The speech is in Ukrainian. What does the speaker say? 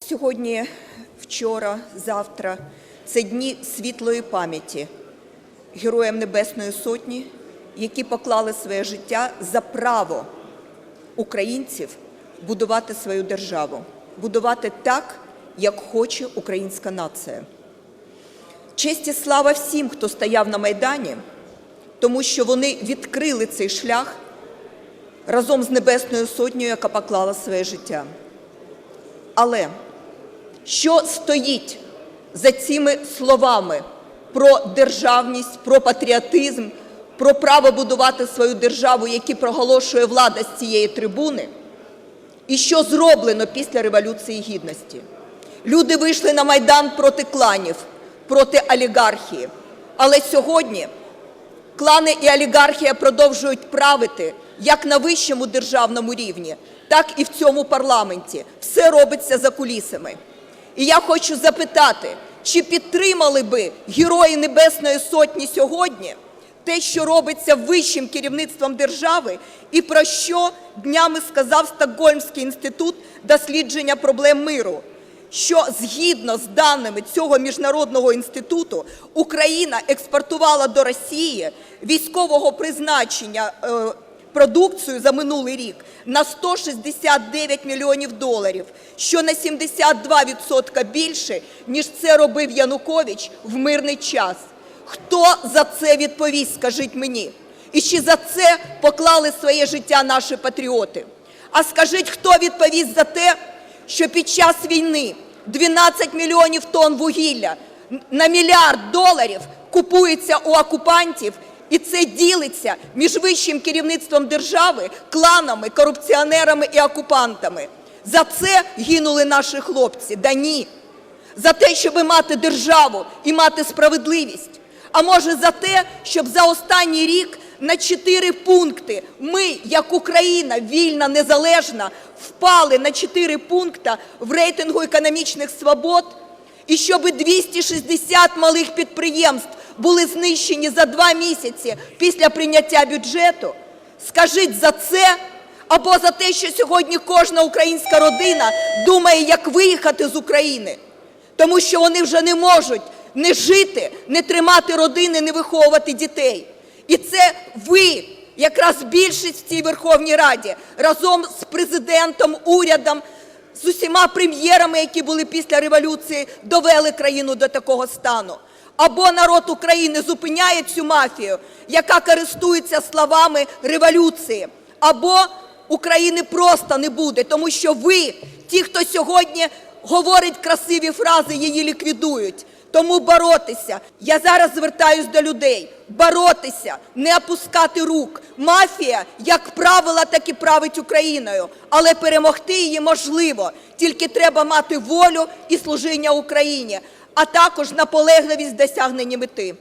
Сьогодні, вчора, завтра це дні світлої пам'яті героям Небесної Сотні, які поклали своє життя за право українців будувати свою державу, будувати так, як хоче українська нація. Честь і слава всім, хто стояв на Майдані, тому що вони відкрили цей шлях разом з Небесною Сотнею, яка поклала своє життя. Але що стоїть за цими словами про державність, про патріотизм, про право будувати свою державу, які проголошує влада з цієї трибуни, і що зроблено після Революції Гідності? Люди вийшли на Майдан проти кланів, проти олігархії. Але сьогодні клани і олігархія продовжують правити як на вищому державному рівні, так і в цьому парламенті. Все робиться за кулісами. І я хочу запитати, чи підтримали би Герої Небесної Сотні сьогодні те, що робиться вищим керівництвом держави, і про що днями сказав Стокгольмський інститут дослідження проблем миру? Що згідно з даними цього міжнародного інституту Україна експортувала до Росії військового призначення е, продукцію за минулий рік на 169 мільйонів доларів, що на 72% більше, ніж це робив Янукович в мирний час. Хто за це відповість, скажіть мені? І чи за це поклали своє життя наші патріоти? А скажіть, хто відповість за те, що під час війни 12 мільйонів тонн вугілля на мільярд доларів купується у окупантів, і це ділиться між вищим керівництвом держави, кланами, корупціонерами і окупантами. За це гинули наші хлопці. Да ні. За те, щоб мати державу і мати справедливість. А може за те, щоб за останній рік на чотири пункти ми, як Україна, вільна, незалежна, впали на чотири пункти в рейтингу економічних свобод, і щоб 260 малих підприємств були знищені за два місяці після прийняття бюджету? Скажіть за це або за те, що сьогодні кожна українська родина думає, як виїхати з України, тому що вони вже не можуть не жити, не тримати родини, не виховувати дітей. І це ви, якраз більшість в цій Верховній Раді, разом з президентом, урядом, з усіма прем'єрами, які були після революції, довели країну до такого стану. Або народ України зупиняє цю мафію, яка користується словами революції, або України просто не буде, тому що ви, ті, хто сьогодні говорить красиві фрази, її ліквідують. Тому боротися. Я зараз звертаюсь до людей. Боротися, не опускати рук. Мафія, як правила, так і править Україною. Але перемогти її можливо. Тільки треба мати волю і служіння Україні, а також наполегливість в досягненні мети.